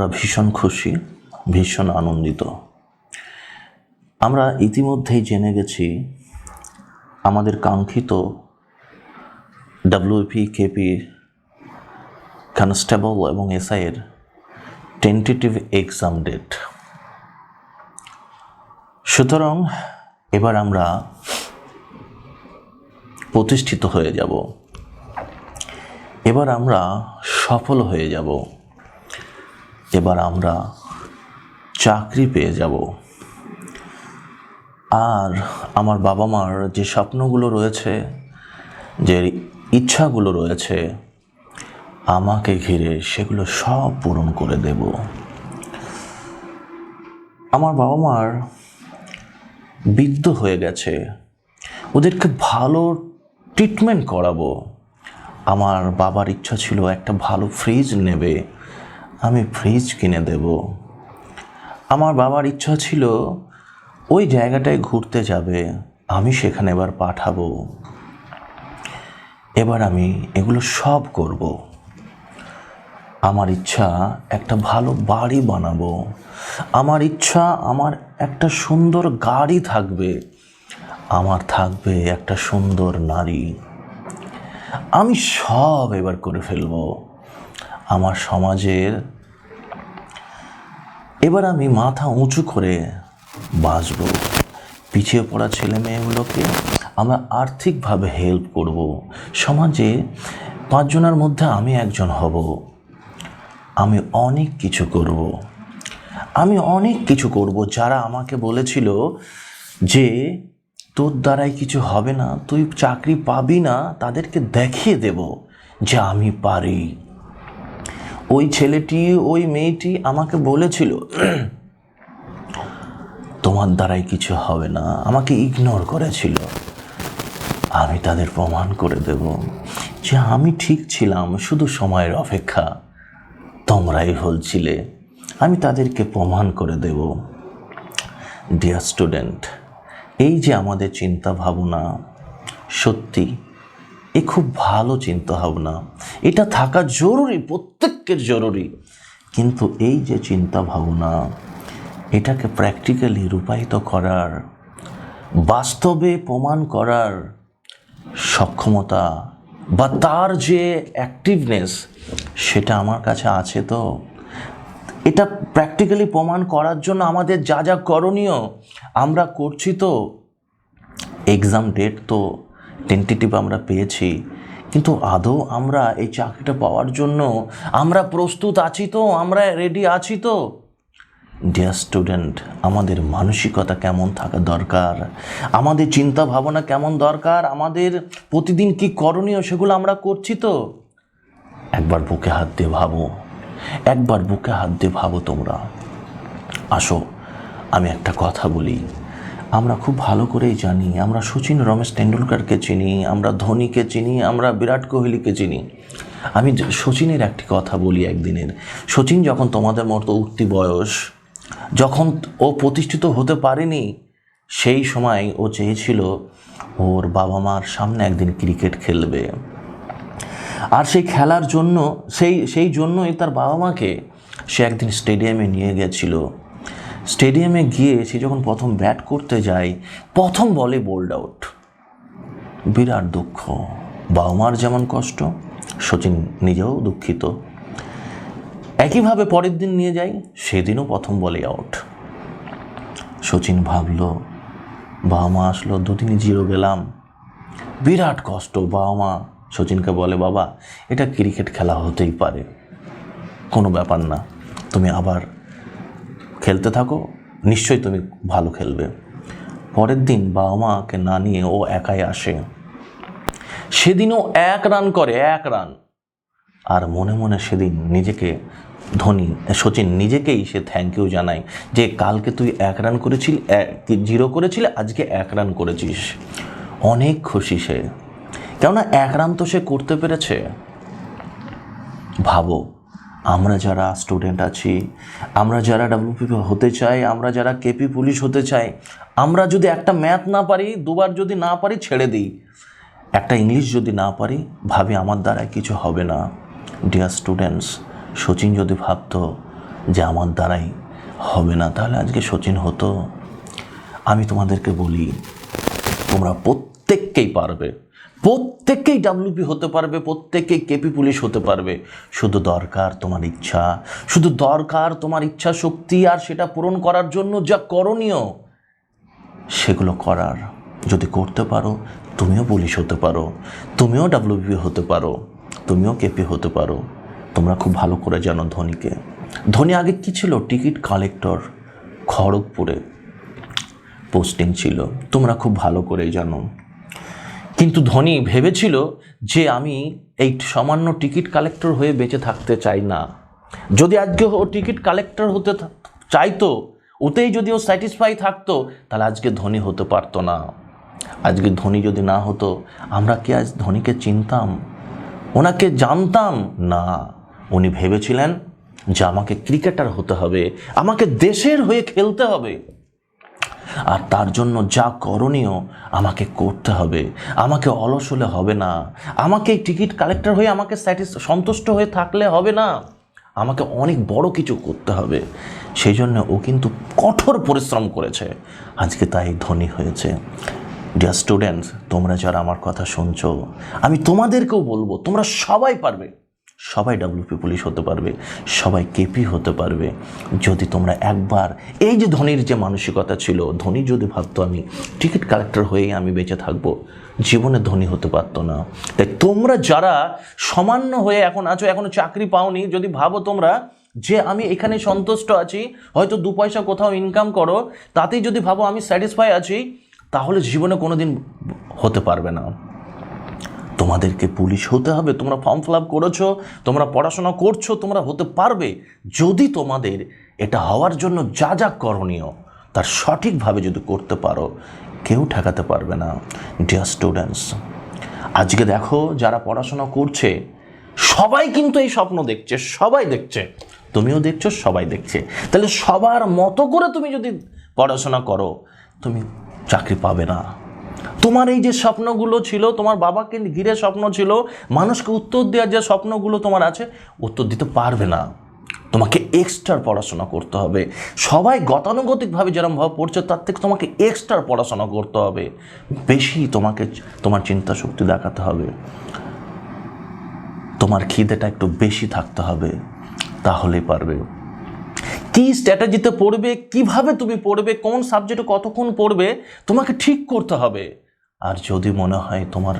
আমরা ভীষণ খুশি, ভীষণ আনন্দিত। আমরা ইতিমধ্যেই জেনে গেছি, আমাদের কাঙ্ক্ষিত ডাব্লিউপি কেপি কনস্টেবল এবং এসআইয়ের টেন্টেটিভ এক্সাম ডেট সুতরাং এবার আমরা প্রতিষ্ঠিত হয়ে যাব। এবার আমরা সফল হয়ে যাব। এবার আমরা চাকরি পেয়ে যাব। আর আমার বাবা মার যে স্বপ্নগুলো রয়েছে, যে ইচ্ছাগুলো রয়েছে, আমাকে ঘিরে সেগুলো সব পূরণ করে দেব। আমার বাবা মার বৃদ্ধ হয়ে গেছে। ওদেরকে ভালো ট্রিটমেন্ট করাবো। আমার বাবার ইচ্ছা ছিল একটা ভালো ফ্রিজ নেবে। আমি ফ্রিজ কিনে দেব। আমার বাবার ইচ্ছা ছিল ওই জায়গাটায় ঘুরতে যাবে, আমি সেখানে এবার পাঠাবো। এবার আমি এগুলো সব করব। আমার ইচ্ছা একটা ভালো বাড়ি বানাবো। আমার ইচ্ছা আমার একটা সুন্দর গাড়ি থাকবে। আমার থাকবে একটা সুন্দর নারী। আমি সব এবার করে ফেলব। আমার সমাজের। এবার আমি মাথা উঁচু করে বাঁচব। পিছিয়ে পড়া ছেলে মেয়েগুলোকে আমরা আর্থিকভাবে হেল্প করব। সমাজে পাঁচজনের মধ্যে আমি একজন হব। আমি অনেক কিছু করব। আমি অনেক কিছু করব। যারা আমাকে বলেছিল যে, তোর দ্বারাই কিছু হবে না, তুই চাকরি পাবি না, তাদেরকে দেখিয়ে দেব যে আমি পারি। ওই ছেলেটি, ওই মেয়েটি আমাকে বলেছিল, তোমার দ্বারাই কিছু হবে না। আমাকে ইগনোর করেছিল। আমি তাদের প্রমাণ করে দেব যে আমি ঠিক ছিলাম, শুধু সময়ের অপেক্ষা। তোমরাই হলছিলে আমি তাদেরকে প্রমাণ করে দেব। ডিয়ার স্টুডেন্ট এই যে আমাদের চিন্তা ভাবনা সত্যি এ খুব ভালো চিন্তা ভাবনা এটা থাকা জরুরি প্রত্যেকের জরুরি। কিন্তু এই যে চিন্তা ভাবনা এটাকে প্র্যাকটিক্যালি রূপায়িত করার, বাস্তবে প্রমাণ করার সক্ষমতা বা তার যে অ্যাক্টিভনেস সেটা আমার কাছে আছে তো? এটা প্র্যাকটিক্যালি প্রমাণ করার জন্য আমাদের যা যা করণীয় আমরা করছি তো? এক্সাম ডেট তো টেন্টেটিভ আমরা পেয়েছি। কিন্তু আদৌ আমরা এই চাকরিটা পাওয়ার জন্য আমরা প্রস্তুত আছি তো? আমরা রেডি আছি তো? ডিয়ার স্টুডেন্ট আমাদের মানসিকতা কেমন থাকা দরকার? আমাদের চিন্তা ভাবনা কেমন দরকার? আমাদের প্রতিদিন কি করণীয় সেগুলো আমরা করছি তো? একবার বুকে হাত দিয়ে ভাবো। একবার বুকে হাত দিয়ে ভাবো তোমরা। আসো, আমি একটা কথা বলি। আমরা খুব ভালো করেই জানি, আমরা সচিন, রমেশ টেন্ডুলকারকে চিনি, আমরা ধোনিকে চিনি, আমরা বিরাট কোহলিকে চিনি। আমি সচিনের একটি কথা বলি একদিনের। সচিন যখন তোমাদের মতো উঠতি বয়স, যখন ও প্রতিষ্ঠিত হতে পারেনি, সেই সময় ও চেয়েছিল ওর বাবা মার সামনে একদিন ক্রিকেট খেলবে। আর সেই খেলার জন্য, সেই সেই জন্যই তার বাবা মাকে সে একদিন স্টেডিয়ামে নিয়ে গেছিল। স্টেডিয়ামে গিয়ে সে যখন প্রথম ব্যাট করতে যায়, প্রথম বলে বোল্ড আউট। বিরাট দুঃখ। বাবা মার যেমন কষ্ট, সচিন নিজেও দুঃখিত। একইভাবে পরের দিন নিয়ে যাই সেদিনও প্রথম বলে আউট। সচিন ভাবলো বাবা মা আসলো, দুদিনই জিরো গেলাম। বিরাট কষ্ট বাবা মা সচিনকে বলে, বাবা, এটা ক্রিকেট খেলা হতেই পারে। কোনো ব্যাপার না, তুমি আবার খেলতে থাকো, নিশ্চয়ই তুমি ভালো খেলবে। পরের দিন বাবা মাকে না নিয়ে ও একাই আসে। সেদিনও এক রান করে, এক রান। আর মনে মনে সেদিন নিজেকে ধোনি, সচিন, নিজেকেই সে থ্যাংক ইউ জানায় যে কালকে তুই এক রান করেছিলি জিরো করেছিলে, আজকে এক রান করেছিস। অনেক খুশি সে। কেননা এক রান তো সে করতে পেরেছে। ভাবো আমরা যারা স্টুডেন্ট আছি, আমরা যারা ডাব্লিউপি হতে চাই, আমরা যারা কেপি পুলিশ হতে চাই, আমরা যদি একটা ম্যাথ না পারি, দুবার যদি না পারি, ছেড়ে দিই। একটা ইংলিশ যদি না পারি, ভাবি আমার দ্বারা কিছু হবে না। ডিয়ার স্টুডেন্টস সচিন যদি ভাবতো যে আমার দ্বারাই হবে না, তাহলে আজকে সচিন হতো। আমি তোমাদেরকে বলি, তোমরা প্রত্যেককেই পারবে। প্রত্যেককেই ডাব্লিউপি হতে পারবে, প্রত্যেককেই কেপি পুলিশ হতে পারবে। শুধু দরকার তোমার ইচ্ছা। শুধু দরকার তোমার ইচ্ছা শক্তি আর সেটা পূরণ করার জন্য যা করণীয়, সেগুলো করার। যদি করতে পারো, তুমিও পুলিশ হতে পারো, তুমিও ডাব্লিউপি হতে পারো, তুমিও কেপি হতে পারো। তোমরা খুব ভালো করে জানো ধোনিকে। ধোনি আগে কি ছিল? Ticket collector, খড়গপুরে। পোস্টিং ছিল। তোমরা খুব ভালো করেই জানো। কিন্তু ধোনি ভেবেছিল যে আমি এই সামান্য টিকিট কালেক্টর হয়ে বেঁচে থাকতে চাই না। যদি আজকে ও টিকিট কালেক্টর হতে চাইতো, ওতেই যদি ও স্যাটিসফাই থাকতো, তাহলে আজকে ধোনি হতে পারতো না। আজকে ধোনি যদি না হতো, আমরা কি আজ ধোনিকে চিনতাম? ওনাকে জানতাম? না। উনি ভেবেছিলেন যে আমাকে ক্রিকেটার হতে হবে, আমাকে দেশের হয়ে খেলতে হবে। আর তার জন্য যা করণীয় আমাকে করতে হবে। আমাকে অলস হলে হবে না। আমাকে টিকিট কালেক্টর হয়ে আমাকে স্যাটিস সন্তুষ্ট হয়ে থাকলে হবে না। আমাকে অনেক বড় কিছু করতে হবে। সেই জন্য ও কিন্তু কঠোর পরিশ্রম করেছে। আজকে তাই ধনী হয়েছে। ডিয়ার স্টুডেন্টস তোমরা যারা আমার কথা শুনছো, আমি তোমাদেরকেও বলব, তোমরা সবাই পারবে। সবাই ডাব্লিউপি পুলিশ হতে পারবে, সবাই কেপি হতে পারবে। যদি তোমরা একবার এই যে ধনির যে মানসিকতা ছিল, ধনী যদি ভাবতো আমি টিকিট কালেক্টর হয়েই আমি বেঁচে থাকব, জীবনে ধনী হতে পারতো না। তাই তোমরা যারা সামান্য হয়ে এখন আছো, এখনও চাকরি পাওনি, যদি ভাবো তোমরা যে আমি এখানে সন্তুষ্ট আছি, হয়তো দু পয়সা কোথাও ইনকাম করো, তাতেই যদি ভাবো আমি স্যাটিসফাই আছি, তাহলে জীবনে কোনো দিন হতে পারবে না। তোমাদেরকে পুলিশ হতে হবে, তোমরা ফর্ম ফিল আপ করেছ, তোমরা পড়াশোনা করছ, তোমরা হতে পারবে। যদি তোমাদের এটা হওয়ার জন্য যা যা করণীয়, তার সঠিকভাবে যদি করতে পারো, কেউ ঠেকাতে পারবে না। ডিয়ার স্টুডেন্টস আজকে দেখো যারা পড়াশোনা করছে, সবাই কিন্তু এই স্বপ্ন দেখছে, সবাই দেখছে। তুমিও দেখছ, সবাই দেখছে। তাহলে সবার মতো করে তুমি যদি পড়াশোনা করো, তুমি চাকরি পাবে না। তোমার এই যে স্বপ্নগুলো ছিল, তোমার বাবাকে ঘিরে স্বপ্ন ছিল, মানুষকে উত্তর দেওয়ার যে স্বপ্নগুলো তোমার আছে, উত্তর দিতে পারবে না। তোমাকে এক্সট্রা পড়াশোনা করতে হবে। সবাই গতানুগতিকভাবে যেরকমভাবে পড়ছে, তার থেকে তোমাকে এক্সট্রা পড়াশোনা করতে হবে। বেশি তোমাকে তোমার চিন্তা শক্তি দেখাতে হবে। তোমার খিদেটা একটু বেশি থাকতে হবে, তাহলেই পারবে। কি স্ট্র্যাটেজিতে পড়বে, কীভাবে তুমি পড়বে, কোন সাবজেক্টে কতক্ষণ পড়বে, তোমাকে ঠিক করতে হবে। আর যদি মনে হয় তোমার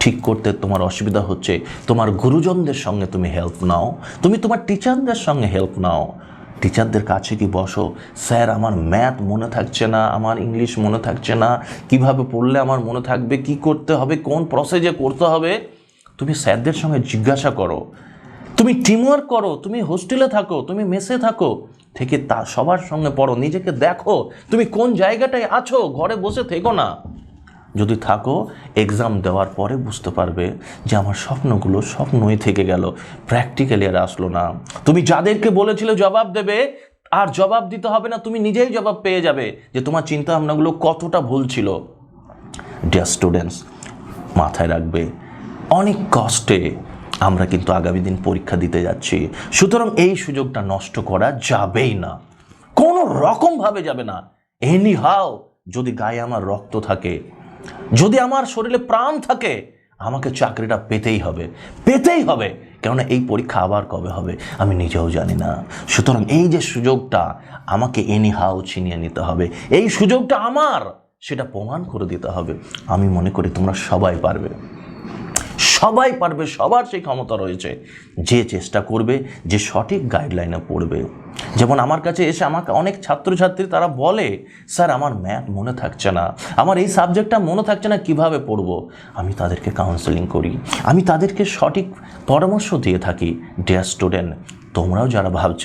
ঠিক করতে তোমার অসুবিধা হচ্ছে, তোমার গুরুজনদের সঙ্গে তুমি হেল্প নাও। তুমি তোমার টিচারদের সঙ্গে হেল্প নাও। টিচারদের কাছে কি বসো? স্যার, আমার ম্যাথ মনে থাকছে না, আমার ইংলিশ মনে থাকছে না। কীভাবে পড়লে আমার মনে থাকবে? কি করতে হবে? কোন প্রসেসে করতে হবে? তুমি স্যারদের সঙ্গে জিজ্ঞাসা করো। তুমি টিমওয়ার্ক করো, তুমি হোস্টেলে থাকো, তুমি মেসে থাকো। থেকে তা সবার সঙ্গে পড়ো, নিজেকে দেখো। তুমি কোন জায়গাটায় আছো? ঘরে বসে থেকো না। যদি থাকো এক্সাম দেওয়ার পরে বুঝতে পারবে যে আমার স্বপ্নগুলো স্বপ্নই থেকে গেল। প্র্যাকটিক্যালি আর আসলো না। তুমি যাদেরকে বলেছিলে জবাব দেবে, আর জবাব দিতে হবে না, তুমি নিজেই জবাব পেয়ে যাবে যে তোমার চিন্তা ভাবনাগুলো কতটা ভুল ছিল। ডিয়ার স্টুডেন্টস মাথায় রাখবে, অনেক কষ্টে আমরা কিন্তু আগামী দিন পরীক্ষা দিতে যাচ্ছি। সুতরাং এই সুযোগটা নষ্ট করা যাবেই না। কোনো রকমভাবে যাবে না। এনি হাও যদি গায়ে আমার রক্ত থাকে যদি আমার শরীরে প্রাণ থাকে, আমাকে চাকরিটা পেতেই হবে পেতেই হবে। কেননা এই পরীক্ষা আবার কবে হবে, আমি নিজেও জানি না। সুতরাং এই যে সুযোগটা আমাকে এনি হাও ছিনিয়ে নিতে হবে, এই সুযোগটা আমার, সেটা প্রমাণ করে দিতে হবে। আমি মনে করি তোমরা সবাই পারবে। সবাই পারবে, সবার সেই ক্ষমতা রয়েছে। যে চেষ্টা করবে, যে সঠিক গাইডলাইনে পড়বে। যেমন আমার কাছে এসে আমাকে অনেক ছাত্রছাত্রী তারা বলে, স্যার, আমার ম্যাথ মনে থাকছে না। আমার এই সাবজেক্টটা মনে থাকছে না, কীভাবে পড়ব? আমি তাদেরকে কাউন্সেলিং করি। আমি তাদেরকে সঠিক পরামর্শ দিয়ে থাকি। ডিয়ার স্টুডেন্ট তোমরাও যারা ভাবছ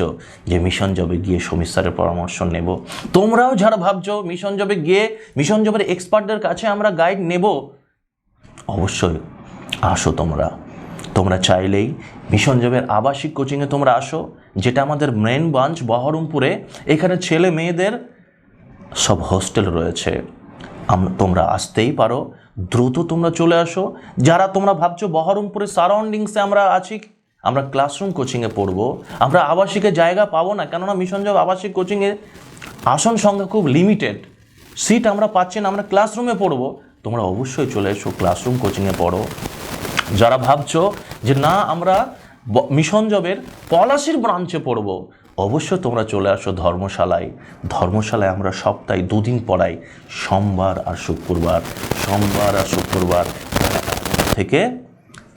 যে মিশন জবে গিয়ে সমীর স্যারের পরামর্শ নেব, তোমরাও যারা ভাবছ মিশন জবে গিয়ে মিশন জবের এক্সপার্টদের কাছে আমরা গাইড নেব, অবশ্যই আসো তোমরা। তোমরা চাইলেই মিশন জবের আবাসিক কোচিংয়ে তোমরা আসো, যেটা আমাদের মেন ব্রাঞ্চ বহরমপুরে। এখানে ছেলে মেয়েদের সব হোস্টেল রয়েছে। তোমরা আসতেই পারো। দ্রুত তোমরা চলে আসো। যারা তোমরা ভাবছ বহরমপুরের সারাউন্ডিংসে আমরা আছি, আমরা ক্লাসরুম কোচিংয়ে পড়ব, আমরা আবাসিকের জায়গা পাবো না, কেননা মিশন জব আবাসিক কোচিংয়ে আসন সংখ্যা খুব লিমিটেড সিট আমরা পাচ্ছি না, আমরা ক্লাসরুমে পড়ব। তোমরা অবশ্যই চলে এসো ক্লাসরুম কোচিংয়ে পড়ো। যারা ভাবছ যে না, আমরা মিশন জবের পলাশির ব্রাঞ্চে পড়ব অবশ্যই তোমরা চলে আসো ধর্মশালায়। ধর্মশালায় আমরা সপ্তাহে দুদিন পড়াই, সোমবার আর শুক্রবার। সোমবার আর শুক্রবার থেকে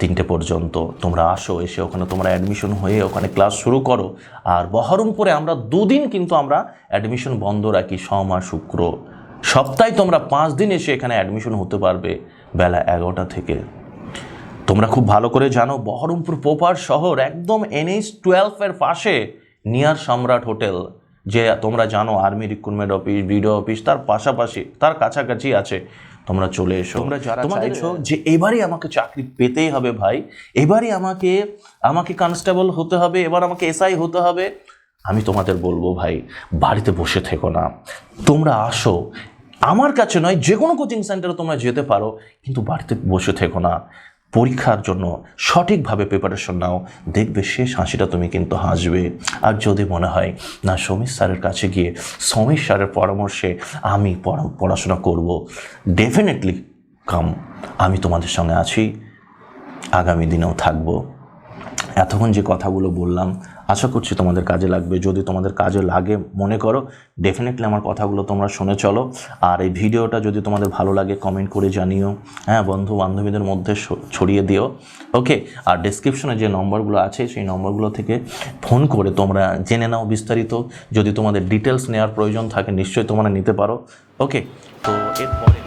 তিনটে পর্যন্ত তোমরা আসো, এসে ওখানে তোমরা অ্যাডমিশন হয়ে ওখানে ক্লাস শুরু করো। আর বহরমপুরে আমরা দুদিন কিন্তু আমরা অ্যাডমিশন বন্ধ রাখি, সোম আর শুক্র। সপ্তাহে তোমরা পাঁচ দিন এসে এখানে অ্যাডমিশন হতে পারবে, বেলা এগারোটা থেকে। তোমরা খুব ভালো করে জানো বহরমপুর পোপার শহর একদম এনএইচ টুয়েলভের পাশে নিয়ার সম্রাট হোটেল যে তোমরা জানো army recruitment office BDO office তার পাশাপাশি তার কাছাকাছি আছে। তোমরা চলে এসো। তোমরা যারা চাইছো যে এবারই আমাকে চাকরি পেতেই হবে ভাই এবারই আমাকে আমাকে কনস্টেবল হতে হবে এবার আমাকে এসআই হতে হবে। আমি তোমাদের বলব ভাই বাড়িতে বসে থেকো না। তোমরা আসো। আমার কাছে নয় যে কোনো কোচিং সেন্টারে তোমরা যেতে পারো কিন্তু বাড়িতে বসে থেকো না। পরীক্ষার জন্য সঠিকভাবে প্রিপারেশন নাও। দেখবে শেষ হাসিটা তুমি কিন্তু হাসবে। আর যদি মনে হয়, না, সমীর স্যারের কাছে গিয়ে সমীর স্যারের পরামর্শে আমি পড়াশোনা করব ডেফিনেটলি কাম আমি তোমাদের সঙ্গে আছি, আগামী দিনেও থাকব। এতক্ষণ যে কথাগুলো বললাম আশা করছি তোমাদের কাজে লাগবে। যদি তোমাদের কাজে লাগে, মনে করো ডেফিনেটলি আমার কথাগুলো তোমরা শুনে চলো। আর এই ভিডিওটা যদি তোমাদের ভালো লাগে কমেন্ট করে জানিও। হ্যাঁ বন্ধু বান্ধবীদের মধ্যে ছড়িয়ে দিও। ওকে আর ডেসক্রিপশনে যে নম্বরগুলো আছে, সেই নম্বরগুলো থেকে ফোন করে তোমরা জেনে নাও বিস্তারিত। যদি তোমাদের ডিটেলস নেওয়ার প্রয়োজন থাকে, নিশ্চয়ই তোমরা নিতে পারো। ওকে তো এরপরে